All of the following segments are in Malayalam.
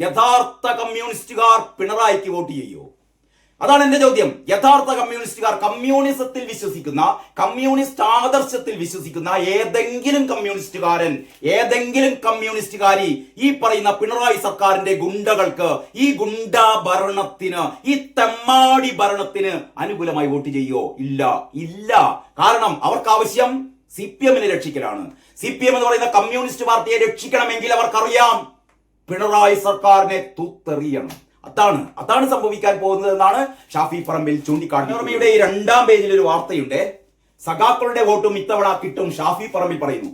യഥാർത്ഥ കമ്മ്യൂണിസ്റ്റുകാർ പിണറായിക്ക് വോട്ട് ചെയ്യോ? അതാണ് എന്റെ ചോദ്യം. യഥാർത്ഥ കമ്മ്യൂണിസ്റ്റുകാർ കമ്മ്യൂണിസത്തിൽ വിശ്വസിക്കുന്ന കമ്മ്യൂണിസ്റ്റ് ആദർശത്തിൽ വിശ്വസിക്കുന്ന ഏതെങ്കിലും കമ്മ്യൂണിസ്റ്റുകാരൻ ഏതെങ്കിലും കമ്മ്യൂണിസ്റ്റുകാരി ഈ പറയുന്ന പിണറായി സർക്കാരിന്റെ ഗുണ്ടകൾക്ക് ഈ ഗുണ്ട ഭരണത്തിന് ഈ തെമ്മാടി ഭരണത്തിന് അനുകൂലമായി വോട്ട് ചെയ്യോ? ഇല്ല. ഇല്ല. കാരണം അവർക്ക് ആവശ്യം സി പി എമ്മിനെ രക്ഷിക്കലാണ്. സി പി എം എന്ന് പറയുന്ന കമ്മ്യൂണിസ്റ്റ് പാർട്ടിയെ രക്ഷിക്കണമെങ്കിൽ അവർക്കറിയാം. പിണറായി സർക്കാരിനെ തൂത്തെറിയണം. അതാണ് അതാണ് സംഭവിക്കാൻ പോകുന്നത് എന്നാണ് ഷാഫി പറമ്പിൽ ചൂണ്ടിക്കാട്ടുന്നത് ഈ രണ്ടാം പേജിൽ ഒരു വാർത്തയുണ്ട്. സഖാക്കളുടെ വോട്ടും ഇത്തവണ കിട്ടും ഷാഫി പറമ്പിൽ പറയുന്നു.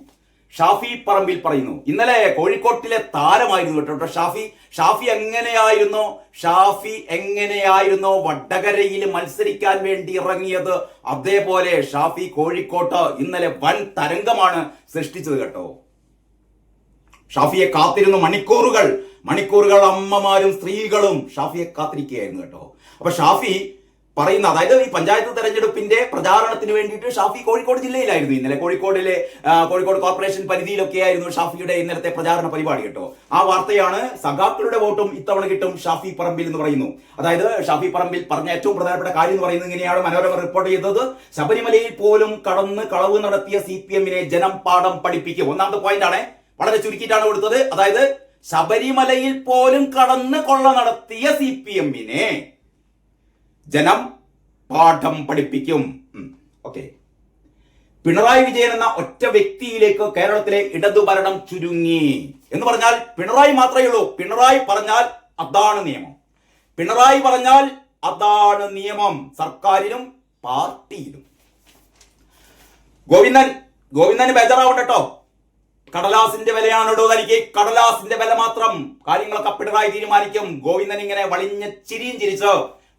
ഷാഫി പറമ്പിൽ പറയുന്നു. ഇന്നലെ കോഴിക്കോട്ടിലെ താരമായിരുന്നു കേട്ടോ ഷാഫി. ഷാഫി എങ്ങനെയായിരുന്നു? ഷാഫി എങ്ങനെയായിരുന്നു വടകരയിൽ മത്സരിക്കാൻ വേണ്ടി ഇറങ്ങിയത്? അതേപോലെ ഷാഫി കോഴിക്കോട്ട് ഇന്നലെ വൻ തരംഗമാണ് സൃഷ്ടിച്ചത് കേട്ടോ. ഷാഫിയെ കാത്തിരുന്ന മണിക്കൂറുകൾ മണിക്കൂറുകൾ അമ്മമാരും സ്ത്രീകളും ഷാഫിയെ കാത്തിരിക്കുകയായിരുന്നു കേട്ടോ. അപ്പൊ ഷാഫി പറയുന്ന അതായത് ഈ പഞ്ചായത്ത് തെരഞ്ഞെടുപ്പിന്റെ പ്രചാരണത്തിന് വേണ്ടിയിട്ട് ഷാഫി കോഴിക്കോട് ജില്ലയിലായിരുന്നു. ഇന്നലെ കോഴിക്കോടിലെ കോഴിക്കോട് കോർപ്പറേഷൻ പരിധിയിലൊക്കെ ആയിരുന്നു ഷാഫിയുടെ ഇന്നലത്തെ പ്രചാരണ പരിപാടി കേട്ടോ. ആ വാർത്തയാണ് സഖാക്കളുടെ വോട്ടും ഇത്തവണ കിട്ടും ഷാഫി പറമ്പിൽ എന്ന് പറയുന്നു. അതായത് ഷാഫി പറമ്പിൽ പറഞ്ഞ ഏറ്റവും പ്രധാനപ്പെട്ട കാര്യം എന്ന് പറയുന്നത് ഇങ്ങനെയാണ് മനോരമ റിപ്പോർട്ട് ചെയ്തത്. ശബരിമലയിൽ പോലും കടന്ന് കളവ് നടത്തിയ സി ജനം പാഠം പഠിപ്പിക്കും. ഒന്നാമത്തെ പോയിന്റ് ആണ് വളരെ ചുരുക്കിയിട്ടാണ് കൊടുത്തത്. അതായത് ശബരിമലയിൽ പോലും കടന്ന് കൊള്ള നടത്തിയ സി പി എമ്മിനെ ജനം പാഠം പഠിപ്പിക്കും. ഓക്കെ. പിണറായി വിജയൻ എന്ന ഒറ്റ വ്യക്തിയിലേക്ക് കേരളത്തിലെ ഇടതുഭരണം ചുരുങ്ങി എന്ന് പറഞ്ഞാൽ പിണറായി മാത്രമേ ഉള്ളൂ. പിണറായി പറഞ്ഞാൽ അതാണ് നിയമം. പിണറായി പറഞ്ഞാൽ അതാണ് നിയമം. സർക്കാരിനും പാർട്ടിയിലും. ഗോവിന്ദൻ ഗോവിന്ദന് ബേജറാവട്ടെട്ടോ കടലാസിന്റെ വിലയാണോ തനിക്ക് കടലാസിന്റെ വില മാത്രം കാര്യങ്ങളൊക്കെ പിണറായി തീരുമാനിക്കും. ഗോവിന്ദൻ ഇങ്ങനെ വളിഞ്ഞ ചിരിയും ചിരിച്ച്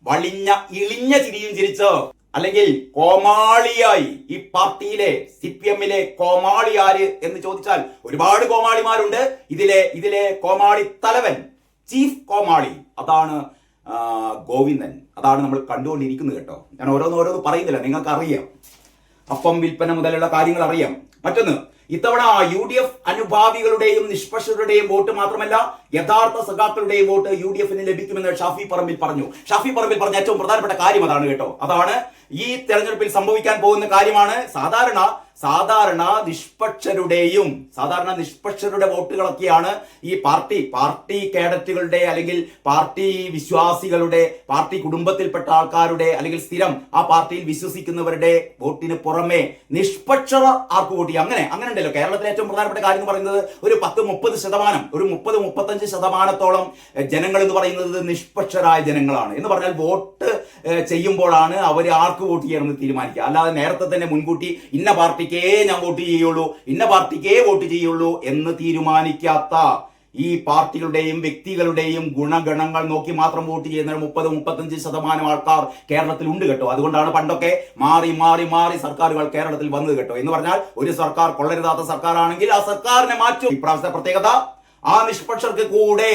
വളിഞ്ഞ ഇളിഞ്ഞ ചിരിയും ചിരിച്ച് അല്ലെങ്കിൽ കോമാളിയായി ഈ പാർട്ടിയിലെ സി പി എമ്മിലെ കോമാളി ആര് എന്ന് ചോദിച്ചാൽ ഒരുപാട് കോമാളിമാരുണ്ട്. ഇതിലെ ഇതിലെ കോമാളി തലവൻ ചീഫ് കോമാളി അതാണ് ഗോവിന്ദൻ. അതാണ് നമ്മൾ കണ്ടുകൊണ്ടിരിക്കുന്നത് കേട്ടോ. ഞാൻ ഓരോന്ന് ഓരോന്ന് പറയുന്നില്ല നിങ്ങൾക്ക് അറിയാം അപ്പം വിൽപ്പന മുതലുള്ള കാര്യങ്ങൾ അറിയാം മറ്റൊന്ന് ഇത്തവണ യു ഡി എഫ് അനുഭാവികളുടെയും നിഷ്പക്ഷരുടെയും വോട്ട് മാത്രമല്ല യഥാർത്ഥ സഖാക്കളുടെയും വോട്ട് യു ഡി എഫിന് ലഭിക്കുമെന്ന് ഷാഫി പറമ്പിൽ പറഞ്ഞു. ഷാഫി പറമ്പിൽ പറഞ്ഞ ഏറ്റവും പ്രധാനപ്പെട്ട കാര്യം അതാണ് കേട്ടോ. അതാണ് ഈ തെരഞ്ഞെടുപ്പിൽ സംഭവിക്കാൻ പോകുന്ന കാര്യമാണ് സാധാരണ സാധാരണ നിഷ്പക്ഷരുടെയും സാധാരണ നിഷ്പക്ഷരുടെ വോട്ടുകളൊക്കെയാണ് ഈ പാർട്ടി പാർട്ടി കേഡറ്റുകളുടെ അല്ലെങ്കിൽ പാർട്ടി വിശ്വാസികളുടെ പാർട്ടി കുടുംബത്തിൽപ്പെട്ട ആൾക്കാരുടെ അല്ലെങ്കിൽ സ്ഥിരം ആ പാർട്ടിയിൽ വിശ്വസിക്കുന്നവരുടെ വോട്ടിന് പുറമെ നിഷ്പക്ഷത ആർക്ക് വോട്ട് അങ്ങനെ അങ്ങനെ ഉണ്ടല്ലോ. കേരളത്തിലെ ഏറ്റവും പ്രധാനപ്പെട്ട കാര്യം എന്ന് പറയുന്നത് ഒരു പത്ത് മുപ്പത് ശതമാനം ഒരു മുപ്പത് മുപ്പത്തഞ്ച് ശതമാനത്തോളം ജനങ്ങൾ എന്ന് പറയുന്നത് നിഷ്പക്ഷരായ ജനങ്ങളാണ്. എന്ന് പറഞ്ഞാൽ വോട്ട് ചെയ്യുമ്പോഴാണ് അവർ ആർക്ക് വോട്ട് ചെയ്യണമെന്ന് തീരുമാനിക്കുക. അല്ലാതെ നേരത്തെ തന്നെ മുൻകൂട്ടി ഇന്ന പാർട്ടിക്കേ ഞാൻ വോട്ട് ചെയ്യുള്ളൂ. ഇന്ന പാർട്ടിക്കേ വോട്ട് ചെയ്യുള്ളൂ എന്ന് തീരുമാനിക്കാത്ത ഈ പാർട്ടികളുടെയും വ്യക്തികളുടെയും ഗുണഗണങ്ങൾ നോക്കി മാത്രം വോട്ട് ചെയ്യുന്ന മുപ്പത് മുപ്പത്തഞ്ച് ശതമാനം ആൾക്കാർ കേരളത്തിൽ ഉണ്ട് കേട്ടോ. അതുകൊണ്ടാണ് പണ്ടൊക്കെ മാറി മാറി മാറി സർക്കാരുകൾ കേരളത്തിൽ വന്നത് കേട്ടോ. എന്ന് പറഞ്ഞാൽ ഒരു സർക്കാർ കൊള്ളരുതാത്ത സർക്കാരാണെങ്കിൽ ആ സർക്കാരിനെ മാറ്റും. ഇപ്രാവശ്യത്തെ പ്രത്യേകത ആ നിഷ്പക്ഷർക്ക് കൂടെ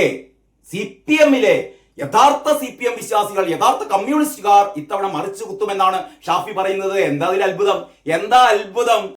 സി പി എമ്മിലെ യഥാർത്ഥ സി പി എം വിശ്വാസികൾ യഥാർത്ഥ കമ്മ്യൂണിസ്റ്റുകാർ ഇത്തവണ മറിച്ചു കുത്തുമെന്നാണ് ഷാഫി പറയുന്നത്. എന്താ അതിൽ അത്ഭുതം എന്താ അത്ഭുതം?